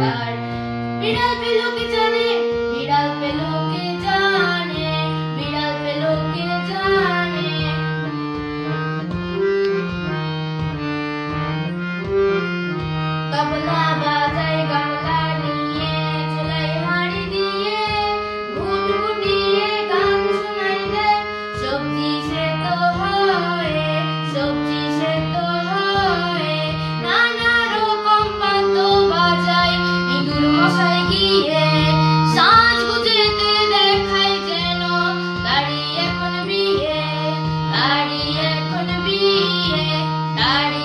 তার বিড়াল পেল কে জানে, বিড়াল পেল কে জানে, বিড়াল পেল কে জানে। তবলা সবজি সে তো হয়, সবজি সে তো এখন বিয়ে বাড়ি এখন বিয়ে দাড়ি